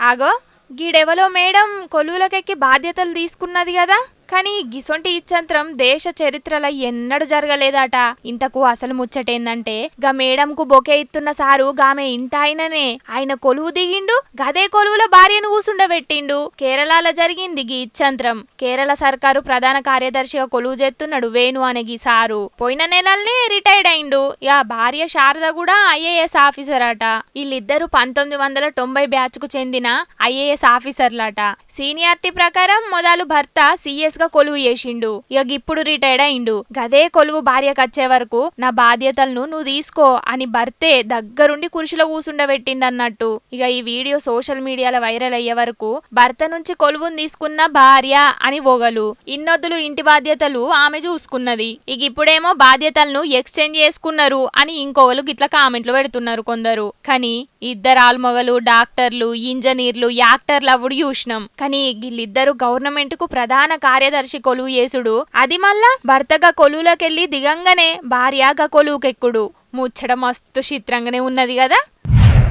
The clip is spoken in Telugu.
ఆగో గీడెవలో మేడం కొలువులకెక్కి బాధ్యతలు తీసుకున్నది కదా? కానీ గిసొంటి ఇచ్చంత్రం దేశ చరిత్రల ఎన్నడూ జరగలేదట. ఇంతకు అసలు ముచ్చటేందంటే గా మేడంకు బొకే ఇస్తున్న సారు గామె ఇంట ఆయననే ఆయన కొలువు దిగిండు గదే కొలువుల భార్యను కూసుండబెట్టిండు కేరళలో జరిగింది గీ ఇచ్చంత్రం. కేరళ సర్కారు ప్రధాన కార్యదర్శిగా కొలువు చేస్తున్నాడు వేణు అనే గీ సారు. పోయిన నెలల్నే రిటైర్డ్ అయిండు ఇక భార్య శారద కూడా ఐఏఎస్ ఆఫీసర్ అట వీళ్ళిద్దరు పంతొమ్మిది వందల తొంభై బ్యాచ్కు చెందిన ఐఏఎస్ ఆఫీసర్లట. సీనియారిటీ ప్రకారం మొదలు భర్త సిఎస్ గా కొలువు చేసిండు. ఇక ఇప్పుడు రిటైర్డ్ అయిండు. గదే కొలువు భార్యకు వచ్చే వరకు నా బాధ్యతలను నువ్వు తీసుకో అని భర్తే దగ్గరుండి కుర్చీలో కూసుండబెట్టిండు అన్నట్టు ఇక ఈ వీడియో సోషల్ మీడియాలో వైరల్ అయ్యే వరకు భర్త నుంచి కొలువును తీసుకున్న భార్య అని ఓగలు ఇన్నొద్దులు ఇంటి బాధ్యతలు ఆమె చూసుకున్నది. ఇక ఇప్పుడేమో బాధ్యతలను ఎక్స్చేంజ్ చేసుకున్నారు అని ఇంకోవలు గిట్ల కామెంట్లు పెడుతున్నారు కొందరు. కానీ ఇద్దరు ఆల్మొగలు డాక్టర్లు ఇంజనీర్లు యాక్టర్లు అవ్వడు చూసినాం. కానీ వీళ్ళిద్దరు గవర్నమెంట్కు ప్రధాన కార్యదర్శి కొలువు చేసుడు అది మళ్ళా భర్తగా కొలువులకెళ్ళి దిగంగానే భార్యగా కొలువుకెక్కుడు. ముచ్చట మస్తు చిత్రంగానే ఉన్నది కదా